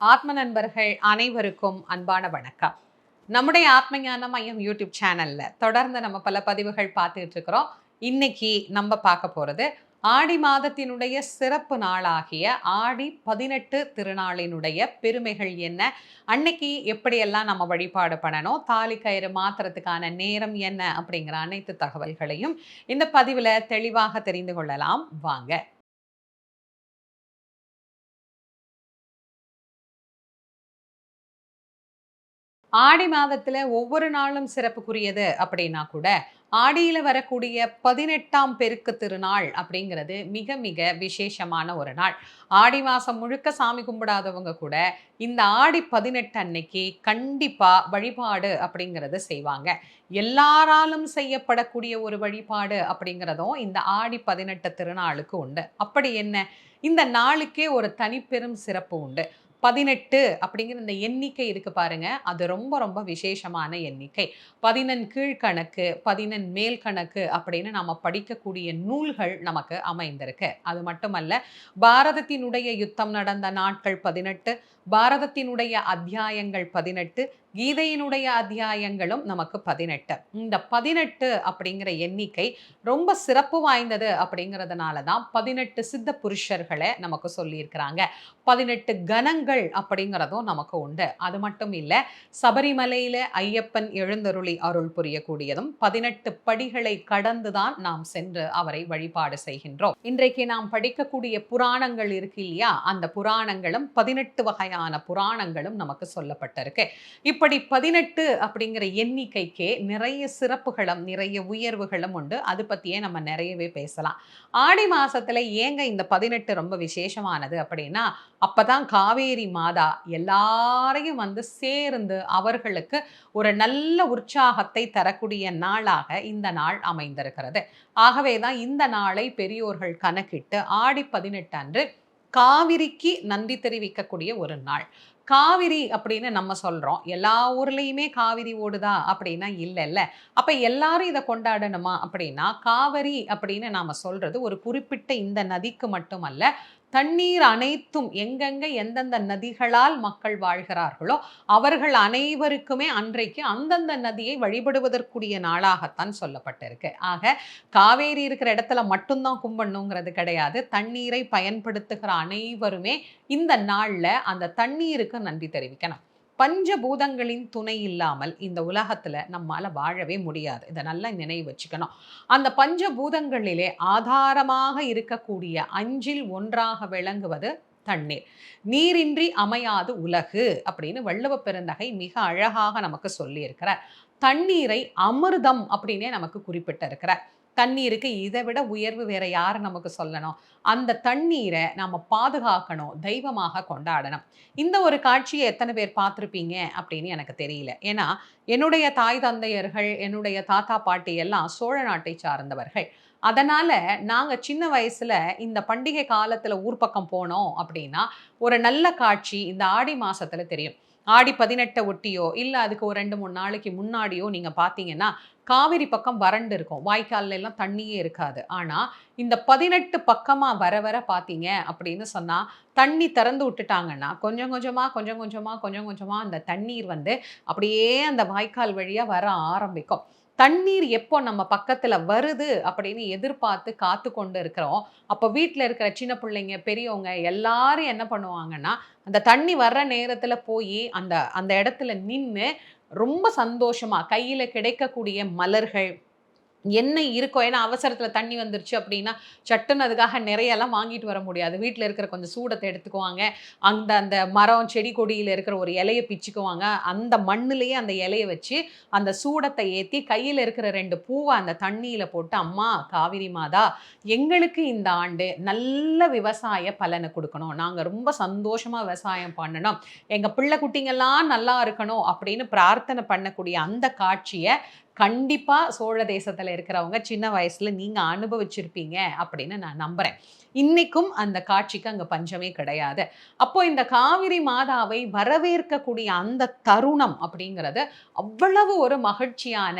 ஆத்ம நண்பர்கள் அனைவருக்கும் அன்பான வணக்கம். நம்முடைய ஆத்ம ஞான மையம் யூடியூப் சேனல்ல தொடர்ந்து நம்ம பல பதிவுகள் பார்த்துட்டு இருக்கிறோம். இன்னைக்கு நம்ம பார்க்க போறது ஆடி மாதத்தினுடைய சிறப்பு நாளாகிய ஆடி பதினெட்டு திருநாளினுடைய பெருமைகள் என்ன? அன்னைக்கு எப்படியெல்லாம் நம்ம வழிபாடு பண்ணணும்? தாலி கயிறு மாத்துறதுக்கான நேரம் என்ன? அப்படிங்கிற அனைத்து தகவல்களையும் இந்த பதிவில் தெளிவாக தெரிந்து கொள்ளலாம். வாங்க. ஆடி மாதத்துல ஒவ்வொரு நாளும் சிறப்புக்குரியது அப்படின்னா கூட ஆடியில வரக்கூடிய பதினெட்டாம் பெருக்கு திருநாள் அப்படிங்கிறது மிக மிக விசேஷமான ஒரு நாள். ஆடி மாதம் முழுக்க சாமி கும்பிடாதவங்க கூட இந்த ஆடி பதினெட்டு அன்னைக்கு கண்டிப்பா வழிபாடு அப்படிங்கிறத செய்வாங்க. எல்லாராலும் செய்யப்படக்கூடிய ஒரு வழிபாடு அப்படிங்கிறதும் இந்த ஆடி பதினெட்டு திருநாளுக்கு உண்டு. அப்படி என்ன? இந்த நாளுக்கே ஒரு தனிப்பெரும் சிறப்பு உண்டு. பதினெட்டு அப்படிங்கிற இந்த எண்ணிக்கை இருக்கு பாருங்க. அது ரொம்ப ரொம்ப விசேஷமான எண்ணிக்கை. பதினெண் கீழ்கணக்கு பதினெண் மேல் கணக்கு அப்படின்னு நம்ம படிக்கக்கூடிய நூல்கள் நமக்கு அமைந்திருக்கு. அது மட்டுமல்ல பாரதத்தினுடைய யுத்தம் நடந்த நாட்கள் பதினெட்டு பாரதத்தினுடைய அத்தியாயங்கள் பதினெட்டு கீதையினுடைய அத்தியாயங்களும் நமக்கு பதினெட்டு. இந்த பதினெட்டு அப்படிங்கிற எண்ணிக்கை ரொம்ப சிறப்பு வாய்ந்தது அப்படிங்கிறதுனால தான் பதினெட்டு சித்த புருஷர்களை நமக்கு சொல்லியிருக்கிறாங்க. பதினெட்டு கணங்கள் அப்படிங்கிறதும் நமக்கு உண்டு. அது மட்டும் இல்லை சபரிமலையில ஐயப்பன் எழுந்தருளி அருள் புரியக்கூடியதும் பதினெட்டு படிகளை கடந்துதான் நாம் சென்று அவரை வழிபாடு செய்கின்றோம். இன்றைக்கு நாம் படிக்கக்கூடிய புராணங்கள் இருக்கு இல்லையா? அந்த புராணங்களும் பதினெட்டு வகையான புராணங்களும் நமக்கு சொல்லப்பட்டிருக்கு. அப்படி பதினெட்டு அப்படிங்கிற எண்ணிக்கைக்கே நிறைய சிறப்புகளும் நிறைய உயர்வுகளும் உண்டு. அது பற்றியே நம்ம நிறையவே பேசலாம். ஆடி மாசத்துல ஏங்க இந்த பதினெட்டு ரொம்ப விசேஷமானது அப்படின்னா அப்பதான் காவேரி மாதா எல்லாரையும் வந்து சேர்ந்து அவர்களுக்கு ஒரு நல்ல உற்சாகத்தை தரக்கூடிய நாளாக இந்த நாள் அமைந்திருக்கிறது. ஆகவே தான் இந்த நாளை பெரியோர்கள் கணக்கிட்டு ஆடி பதினெட்டு அன்று காவிரிக்கு நன்றி தெரிவிக்கக்கூடிய ஒரு நாள். காவிரி அப்படின்னு நம்ம சொல்கிறோம் எல்லா ஊர்லேயுமே காவிரி ஓடுதா அப்படின்னா இல்லை இல்லை அப்போ எல்லாரும் இதை கொண்டாடணுமா அப்படின்னா காவிரி அப்படின்னு நாம் சொல்கிறது ஒரு குறிப்பிட்ட இந்த நதிக்கு மட்டுமல்ல தண்ணீர் அனைத்தும் எங்கெங்க எந்தெந்த நதிகளால் மக்கள் வாழ்கிறார்களோ அவர்கள் அனைவருக்குமே அன்றைக்கு அந்தந்த நதியை வழிபடுவதற்குரிய நாளாகத்தான் சொல்லப்பட்டிருக்கு. ஆக காவேரி இருக்கிற இடத்துல மட்டும்தான் கும்பிடணுங்கிறது கிடையாது. தண்ணீரை பயன்படுத்துகிற அனைவருமே இந்த நாளில் அந்த தண்ணீருக்கு நன்றி தெரிவிக்கணும். பஞ்சபூதங்களின் துணை இல்லாமல் இந்த உலகத்தில் நம்மால் வாழவே முடியாது. இதை நல்லா நினைவு வச்சுக்கணும். அந்த பஞ்சபூதங்களிலே ஆதாரமாக இருக்கக்கூடிய அஞ்சில் ஒன்றாக விளங்குவது தண்ணீர். நீரின்றி அமையாது உலகு அப்படின்னு வள்ளுவ பெருந்தகை மிக அழகாக நமக்கு சொல்லியிருக்கிறார். தண்ணீரை அமிர்தம் அப்படின்னே நமக்கு குறிப்பிட்டிருக்கிறார். தண்ணீருக்கு இதை விட உயர்வு வேற யார் நமக்கு சொல்லணும்? அந்த தண்ணீரை நம்ம பாதுகாக்கணும் தெய்வமாக கொண்டாடணும். இந்த ஒரு காட்சியை எத்தனை பேர் பார்த்துருப்பீங்க அப்படின்னு எனக்கு தெரியல. ஏன்னா என்னுடைய தாய் தந்தையர்கள் என்னுடைய தாத்தா பாட்டி எல்லாம் சோழ நாட்டை சார்ந்தவர்கள். அதனால் நாங்கள் சின்ன வயசில் இந்த பண்டிகை காலத்தில் ஊர் பக்கம் போனோம் அப்படின்னா ஒரு நல்ல காட்சி இந்த ஆடி மாதத்தில் தெரியும். ஆடி பதினெட்டை ஒட்டியோ இல்லை அதுக்கு ஒரு ரெண்டு மூணு நாளைக்கு முன்னாடியோ நீங்கள் பார்த்தீங்கன்னா காவிரி பக்கம் வறண்டு இருக்கும். வாய்க்கால்ல எல்லாம் தண்ணியே இருக்காது. ஆனால் இந்த பதினெட்டு பக்கமாக வர வர பார்த்தீங்க அப்படின்னு சொன்னால் தண்ணி திறந்து விட்டுட்டாங்கன்னா கொஞ்சம் கொஞ்சமாக கொஞ்சம் கொஞ்சமாக கொஞ்சம் கொஞ்சமாக அந்த தண்ணீர் வந்து அப்படியே அந்த வாய்க்கால் வழியாக வர ஆரம்பிக்கும். தண்ணீர் எப்போ நம்ம பக்கத்தில் வருது அப்படின்னு எதிர்பார்த்து காத்து கொண்டு இருக்கிறோம். அப்போ வீட்டில் இருக்கிற சின்ன பிள்ளைங்க பெரியவங்க எல்லாரும் என்ன பண்ணுவாங்கன்னா அந்த தண்ணி வர்ற நேரத்தில் போய் அந்த அந்த இடத்துல நின்று ரொம்ப சந்தோஷமாக கையில் கிடைக்கக்கூடிய மலர்கள் என்ன இருக்கோ ஏன்னா அவசரத்தில் தண்ணி வந்துருச்சு அப்படின்னா சட்டுன்னு அதுக்காக நிறையெல்லாம் வாங்கிட்டு வர முடியாது. வீட்டில் இருக்கிற கொஞ்சம் சூடத்தை எடுத்துக்குவாங்க. அந்த அந்த மரம் செடி கொடியில் இருக்கிற ஒரு இலையை பிச்சுக்குவாங்க. அந்த மண்ணுலேயே அந்த இலையை வச்சு அந்த சூடத்தை ஏற்றி கையில் இருக்கிற ரெண்டு பூவை அந்த தண்ணியில் போட்டு அம்மா காவிரி மாதா எங்களுக்கு இந்த ஆண்டு நல்ல விவசாய பலனை கொடுக்கணும். நாங்கள் ரொம்ப சந்தோஷமாக விவசாயம் பண்ணணும். எங்கள் பிள்ளை குட்டிங்கெல்லாம் நல்லா இருக்கணும் அப்படின்னு பிரார்த்தனை பண்ணக்கூடிய அந்த காட்சியை கண்டிப்பாக சோழ தேசத்தில் இருக்கிறவங்க சின்ன வயசில் நீங்கள் அனுபவிச்சிருப்பீங்க அப்படின்னு நான் நம்புகிறேன் இன்னைக்கும் அந்த காட்சிக்கு அங்கே பஞ்சமே கிடையாது. அப்போ இந்த காவிரி மாதாவை வரவேற்கக்கூடிய அந்த தருணம் அப்படிங்கிறது அவ்வளவு ஒரு மகிழ்ச்சியான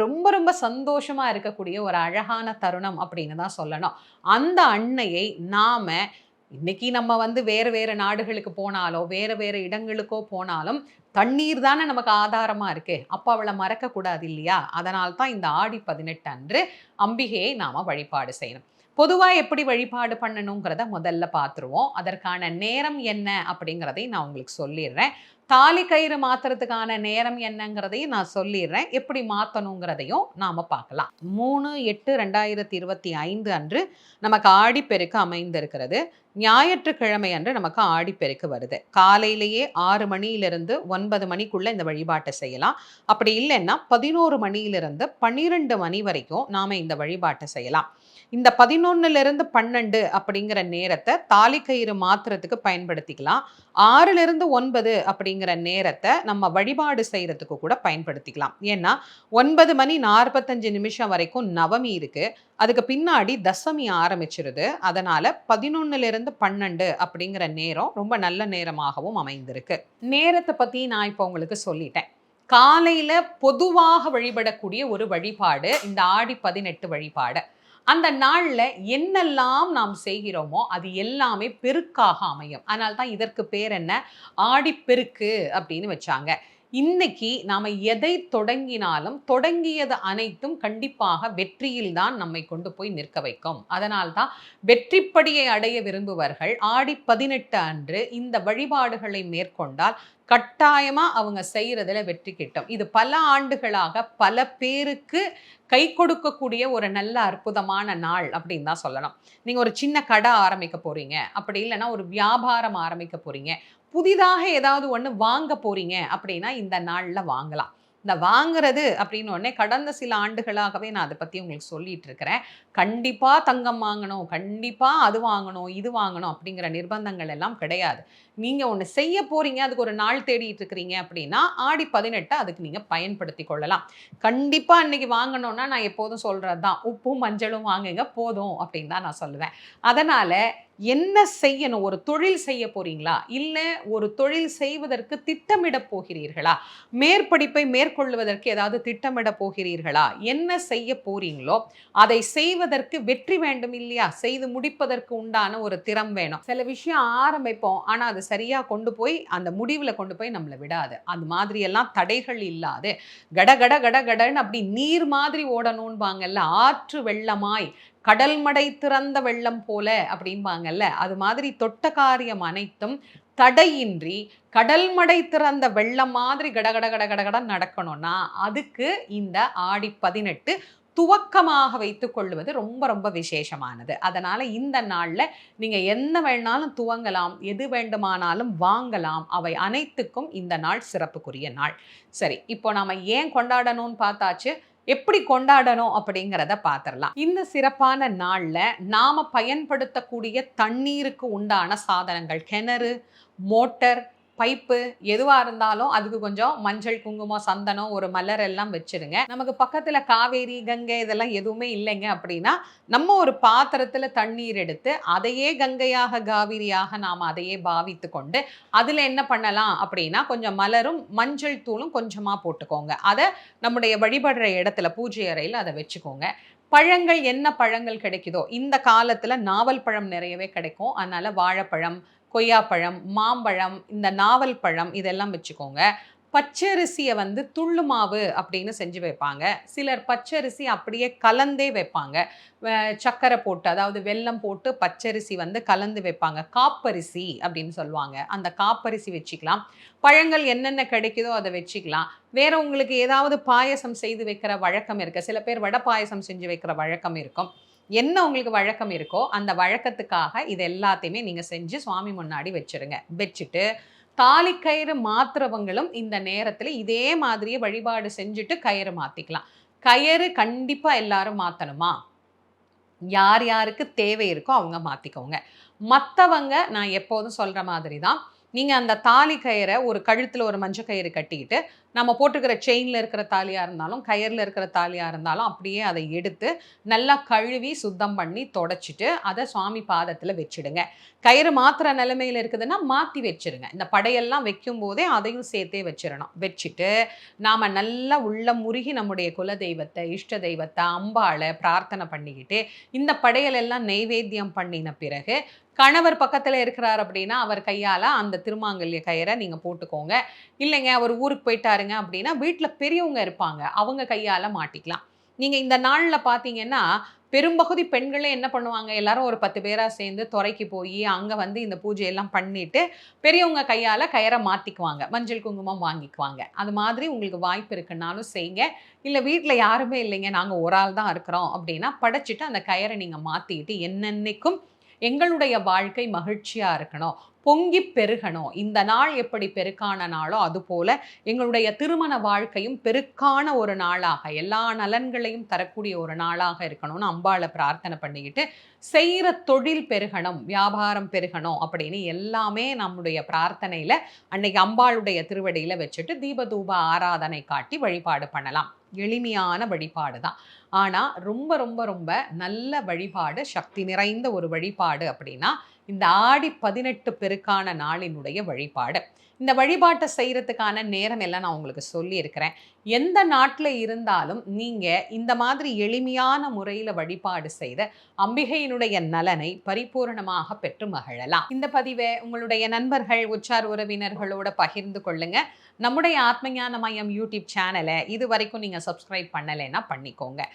ரொம்ப ரொம்ப சந்தோஷமா இருக்கக்கூடிய ஒரு அழகான தருணம் அப்படின்னு தான் சொல்லணும். அந்த அன்னையை நாம இன்னைக்கு நம்ம வந்து வேறு வேறு நாடுகளுக்கு போனாலோ வேறு வேறு இடங்களுக்கோ போனாலும் தண்ணீர் தானே நமக்கு ஆதாரமாக இருக்கு. அப்போ அவளை மறக்கக்கூடாது இல்லையா? அதனால்தான் தான் இந்த ஆடி பதினெட்டு அன்று அம்பிகையை நாம் வழிபாடு செய்யணும். பொதுவாக எப்படி வழிபாடு பண்ணணுங்கிறத முதல்ல பார்த்துருவோம் அதற்கான நேரம் என்ன அப்படிங்கிறதையும் நான் உங்களுக்கு சொல்லிடுறேன். தாலி கயிறு மாத்துறதுக்கான நேரம் என்னங்கிறதையும் நான் சொல்லிடுறேன். எப்படி மாற்றணுங்கிறதையும் நாம் பார்க்கலாம். மூணு எட்டு ரெண்டாயிரத்தி இருபத்தி ஐந்து அன்று நமக்கு ஆடிப்பெருக்கு அமைந்திருக்கிறது. ஞாயிற்றுக்கிழமை அன்று நமக்கு ஆடிப்பெருக்கு வருது. காலையிலேயே ஆறு மணியிலிருந்து ஒன்பது மணிக்குள்ளே இந்த வழிபாட்டை செய்யலாம். அப்படி இல்லைன்னா பதினோரு மணியிலிருந்து பன்னிரெண்டு மணி வரைக்கும் நாம் இந்த வழிபாட்டை செய்யலாம். இந்த பதினொன்னுலேருந்து பன்னெண்டு அப்படிங்கிற நேரத்தை தாலி கயிறு மாத்துறதுக்கு பயன்படுத்திக்கலாம். ஆறுலேருந்து ஒன்பது அப்படிங்கிற நேரத்தை நம்ம வழிபாடு செய்கிறதுக்கு கூட பயன்படுத்திக்கலாம். ஏன்னா ஒன்பது மணி நாற்பத்தஞ்சு நிமிஷம் வரைக்கும் நவமி இருக்குது அதுக்கு பின்னாடி தசமி ஆரம்பிச்சிருது. அதனால் பதினொன்னுலேருந்து பன்னெண்டு அப்படிங்கிற நேரம் ரொம்ப நல்ல நேரமாகவும் அமைந்திருக்கு. நேரத்தை பற்றி நான் இப்போ உங்களுக்கு சொல்லிட்டேன். காலையில் பொதுவாக வழிபடக்கூடிய ஒரு வழிபாடு இந்த ஆடி பதினெட்டு வழிபாடு. அந்த நாளில் என்னெல்லாம் நாம் செய்கிறோமோ அது எல்லாமே பெருக்காக அமையும். அதனால தான் இதற்கு பேர் என்ன? ஆடிப்பெருக்கு அப்படின்னு வச்சாங்க. இன்னைக்கு நாம் எதை தொடங்கினாலும் தொடங்கியது அனைத்தும் கண்டிப்பாக வெற்றியில் தான் நம்மை கொண்டு போய் நிற்க வைக்கும். அதனால்தான் வெற்றிப்படியை அடைய விரும்புவர்கள் ஆடி பதினெட்டு அன்று இந்த வழிபாடுகளை மேற்கொண்டால் கட்டாயமாக அவங்க செய்கிறதுல வெற்றி கிட்டும். இது பல ஆண்டுகளாக பல பேருக்கு கை கொடுக்கக்கூடிய ஒரு நல்ல அற்புதமான நாள் அப்படின்னு தான் சொல்லலாம் நீங்கள் ஒரு சின்ன கடை ஆரம்பிக்க போகிறீங்க அப்படி இல்லைன்னா ஒரு வியாபாரம் ஆரம்பிக்க போகிறீங்க புதிதாக ஏதாவது ஒன்று வாங்க போகிறீங்க அப்படின்னா இந்த நாளில் வாங்கலாம். இந்த வாங்குறது அப்படின்னு உடனே கடந்த சில ஆண்டுகளாகவே நான் அதை பற்றி உங்களுக்கு சொல்லிட்டு இருக்கிறேன். கண்டிப்பாக தங்கம் வாங்கணும் கண்டிப்பாக அது வாங்கணும் இது வாங்கணும் அப்படிங்கிற நிர்பந்தங்கள் எல்லாம் கிடையாது. நீங்கள் ஒன்று செய்ய போகிறீங்க அதுக்கு ஒரு நாள் தேடிட்டு இருக்கிறீங்க அப்படின்னா ஆடி பதினெட்டு அதுக்கு நீங்கள் பயன்படுத்தி கொள்ளலாம். கண்டிப்பாக அன்னைக்கு வாங்கணும்னா நான் எப்போதும் சொல்கிறது தான் உப்பும் மஞ்சளும் வாங்குங்க போதும் அப்படின்னு தான் நான் சொல்லுவேன். அதனால் என்ன செய்யணும்? ஒரு தொழில் செய்ய போறீங்களா? இல்லை ஒரு தொழில் செய்வதற்கு திட்டமிட போகிறீர்களா? மேற்படிப்பை மேற்கொள்வதற்கு ஏதாவது திட்டமிட போகிறீர்களா? என்ன செய்ய போறீங்களோ அதை செய்வதற்கு வெற்றி வேண்டும் இல்லையா? செய்து முடிப்பதற்கு உண்டான ஒரு திறம் வேணும். சில விஷயம் ஆரம்பிப்போம். ஆனால் அது சரியாக கொண்டு போய் அந்த முடிவில் கொண்டு போய் நம்மளை விடாது. அந்த மாதிரியெல்லாம் தடைகள் இல்லாது கட கட கட கடன்னு அப்படி நீர் மாதிரி ஓடணும்பாங்கல்ல ஆற்று வெள்ளமாய் கடல் மடை திறந்த வெள்ளம் போல அப்படிம்பாங்கல்ல. அது மாதிரி தொட்ட காரியம் அனைத்தும் தடையின்றி கடல் மடை திறந்த வெள்ளம் மாதிரி கடகட கடகட நடக்கணும்னா அதுக்கு இந்த ஆடி பதினெட்டு துவக்கமாக வைத்து கொள்வது ரொம்ப ரொம்ப விசேஷமானது. அதனால் இந்த நாளில் நீங்கள் என்ன வேணாலும் துவங்கலாம் எது வேண்டுமானாலும் வாங்கலாம். அவை அனைத்துக்கும் இந்த நாள் சிறப்புக்குரிய நாள். சரி இப்போ நாம் ஏன் கொண்டாடணும்னு பார்த்தாச்சு? எப்படி கொண்டாடணும் அப்படிங்கிறத பார்த்துடலாம் இந்த சிறப்பான நாளில் நாம் பயன்படுத்தக்கூடிய தண்ணீருக்கு உண்டான சாதனங்கள் கிணறு மோட்டர் பைப்பு எதுவாக இருந்தாலும் அதுக்கு கொஞ்சம் மஞ்சள் குங்குமம் சந்தனம் ஒரு மலர் எல்லாம் வச்சுருங்க. நமக்கு பக்கத்தில் காவேரி கங்கை இதெல்லாம் எதுவுமே இல்லைங்க அப்படின்னா நம்ம ஒரு பாத்திரத்தில் தண்ணீர் எடுத்து அதையே கங்கையாக காவிரியாக நாம் அதையே பாவித்து கொண்டு அதில் என்ன பண்ணலாம் அப்படின்னா கொஞ்சம் மலரும் மஞ்சள் தூளும் கொஞ்சமாக போட்டுக்கோங்க. அதை நம்முடைய வழிபடுற இடத்துல பூஜை அறையில் அதை வச்சுக்கோங்க. பழங்கள் என்ன பழங்கள் கிடைக்குதோ இந்த காலத்தில் நாவல் பழம் நிறையவே கிடைக்கும். அதனால் வாழைப்பழம் கொய்யாப்பழம் மாம்பழம் இந்த நாவல் பழம் இதெல்லாம் வச்சுக்கோங்க. பச்சரிசியை வந்து துள்ளு மாவு அப்படின்னு செஞ்சு வைப்பாங்க. சிலர் பச்சரிசி அப்படியே கலந்தே வைப்பாங்க. சக்கரை போட்டு அதாவது வெல்லம் போட்டு பச்சரிசி வந்து கலந்து வைப்பாங்க. காப்பரிசி அப்படின்னு சொல்லுவாங்க. அந்த காப்பரிசி வச்சுக்கலாம். பழங்கள் என்னென்ன கிடைக்குதோ அதை வச்சுக்கலாம். வேற உங்களுக்கு ஏதாவது பாயசம் செய்து வைக்கிற வழக்கம் இருக்குது சில பேர் வடை பாயசம் செஞ்சு வைக்கிற வழக்கம் இருக்கும். என்ன உங்களுக்கு வழக்கம் இருக்கோ அந்த வழக்கத்துக்காக இது எல்லாத்தையுமே நீங்கள் செஞ்சு சுவாமி முன்னாடி வச்சுருங்க. வச்சுட்டு தாலி கயிறு மாத்துறவங்களும் இந்த நேரத்தில் இதே மாதிரியே வழிபாடு செஞ்சுட்டு கயிறு மாற்றிக்கலாம் கயிறு கண்டிப்பாக எல்லாரும் மாற்றணுமா யார் யாருக்கு தேவை இருக்கோ அவங்க மாற்றிக்கோங்க மற்றவங்க நான் எப்போதும் சொல்கிற மாதிரி தான் நீங்கள் அந்த தாலி கயிறை ஒரு கழுத்தில் ஒரு மஞ்சள் கயிறு கட்டிக்கிட்டு நம்ம போட்டுக்கிற செயினில் இருக்கிற தாலியாக இருந்தாலும் கயிறில் இருக்கிற தாலியாக இருந்தாலும் அப்படியே அதை எடுத்து நல்லா கழுவி சுத்தம் பண்ணி தொடச்சிட்டு அதை சுவாமி பாதத்தில் வச்சுடுங்க. கயிறு மாத்திர நிலைமையில் இருக்குதுன்னா மாற்றி வச்சுருங்க. இந்த படையெல்லாம் வைக்கும் போதே அதையும் சேர்த்தே வச்சிடணும். வச்சுட்டு நாம் நல்லா உள்ள முருகி நம்முடைய குல தெய்வத்தை இஷ்ட தெய்வத்தை அம்பாளை பிரார்த்தனை பண்ணிக்கிட்டு இந்த படையலெல்லாம் நெய்வேத்தியம் பண்ணின பிறகு கணவர் பக்கத்தில் இருக்கிறார் அப்படின்னா அவர் கையால் அந்த திருமாங்கல்ய கயிறை நீங்கள் போட்டுக்கோங்க. இல்லைங்க அவர் ஊருக்கு போயிட்டாருங்க அப்படின்னா வீட்டில் பெரியவங்க இருப்பாங்க. அவங்க கையால் மாட்டிக்கலாம். நீங்கள் இந்த நாளில் பார்த்தீங்கன்னா பெரும்பகுதி பெண்களே என்ன பண்ணுவாங்க? எல்லாரும் ஒரு பத்து பேராக சேர்ந்து துறைக்கு போய் அங்கே வந்து இந்த பூஜையெல்லாம் பண்ணிட்டு பெரியவங்க கையால் கயிறை மாற்றிக்குவாங்க மஞ்சள் குங்குமம் வாங்கிக்குவாங்க. அது மாதிரி உங்களுக்கு வாய்ப்பு இருக்குன்னாலும் செய்யுங்க இல்லை வீட்டில் யாருமே இல்லைங்க. நாங்கள் ஒரு ஆள் தான் இருக்கிறோம் அப்படின்னா படைச்சிட்டு அந்த கயரை நீங்கள் மாற்றிக்கிட்டு என்னென்னைக்கும் எங்களுடைய வாழ்க்கை மகிழ்ச்சியாக இருக்கணும். பொங்கி பெருகணும். இந்த நாள் எப்படி பெருக்கான நாளோ அதுபோல எங்களுடைய திருமண வாழ்க்கையும் பெருக்கான ஒரு நாளாக எல்லா நலன்களையும் தரக்கூடிய ஒரு நாளாக இருக்கணும்னு அம்பாளை பிரார்த்தனை பண்ணிக்கிட்டு செய்கிற தொழில் பெருகணும் வியாபாரம் பெருகணும் அப்படின்னு எல்லாமே நம்முடைய பிரார்த்தனையில அன்னைக்கு அம்பாளுடைய திருவடியில வச்சுட்டு தீபதூப ஆராதனை காட்டி வழிபாடு பண்ணலாம். எளிமையான வழிபாடு தான் ஆனால் ரொம்ப ரொம்ப ரொம்ப நல்ல வழிபாடு சக்தி நிறைந்த ஒரு வழிபாடு அப்படின்னா இந்த ஆடி பதினெட்டு பெருக்கான நாளினுடைய வழிபாடு. இந்த வழிபாட்டை செய்கிறதுக்கான நேரம் எல்லாம் நான் உங்களுக்கு சொல்லியிருக்கிறேன். எந்த நாட்டில் இருந்தாலும் நீங்கள் இந்த மாதிரி எளிமையான முறையில் வழிபாடு செய்த அம்பிகையினுடைய நலனை பரிபூர்ணமாக பெற்று மகிழலாம். இந்த பதிவை உங்களுடைய நண்பர்கள் உச்சார் உறவினர்களோட பகிர்ந்து கொள்ளுங்க. நம்முடைய ஆத்மஞான மையம் யூடியூப் சேனலை இது வரைக்கும் நீங்கள் சப்ஸ்கிரைப் பண்ணலைன்னா பண்ணிக்கோங்க.